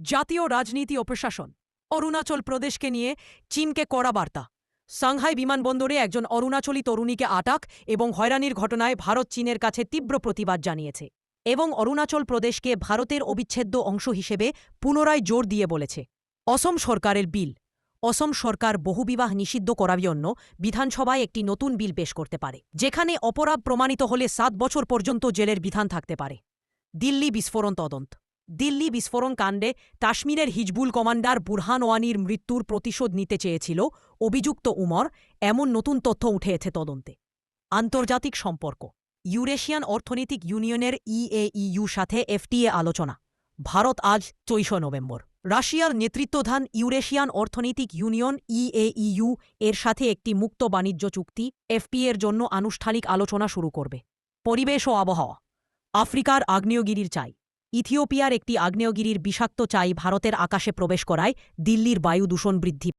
জাতীয় রাজনীতি ও প্রশাসন। অরুণাচল প্রদেশকে নিয়ে চীনকে কড়া বার্তা। সাংহাই বিমানবন্দরে একজন অরুণাচলী তরুণীকে আটক এবং হয়রানির ঘটনায় ভারত চীনের কাছে তীব্র প্রতিবাদ জানিয়েছে এবং অরুণাচল প্রদেশকে ভারতের অবিচ্ছেদ্য অংশ হিসেবে পুনরায় জোর দিয়ে বলেছে। অসম সরকারের বিল। অসম সরকার বহুবিবাহ নিষিদ্ধ করার জন্য বিধানসভায় একটি নতুন বিল পেশ করতে পারে, যেখানে অপরাধ প্রমাণিত হলে সাত বছর পর্যন্ত জেলের বিধান থাকতে পারে। দিল্লি বিস্ফোরণ তদন্ত। দিল্লি বিস্ফোরণ কাণ্ডে কাশ্মীরের হিজবুল কমান্ডার বুরহান ওয়ানির মৃত্যুর প্রতিশোধ নিতে চেয়েছিল অভিযুক্ত উমর, এমন নতুন তথ্য উঠেছে তদন্তে। আন্তর্জাতিক সম্পর্ক, ইউরেশিয়ান অর্থনৈতিক ইউনিয়নের ইএইউ সাথে এফটিএ আলোচনা, ভারত আজ চৈশ নভেম্বর। রাশিয়ার নেতৃত্বধান ইউরেশিয়ান অর্থনৈতিক ইউনিয়ন ইএইউ এর সাথে একটি মুক্ত বাণিজ্য চুক্তি এফপিএ এর জন্য আনুষ্ঠানিক আলোচনা শুরু করবে। পরিবেশ ও আবহাওয়া, আফ্রিকার আগ্নেয়গিরির চাই। ইথিওপিয়ার একটি আগ্নেয়গিরির বিষাক্ত চাই ভারতের আকাশে প্রবেশ করায় দিল্লির বায়ু দূষণ বৃদ্ধি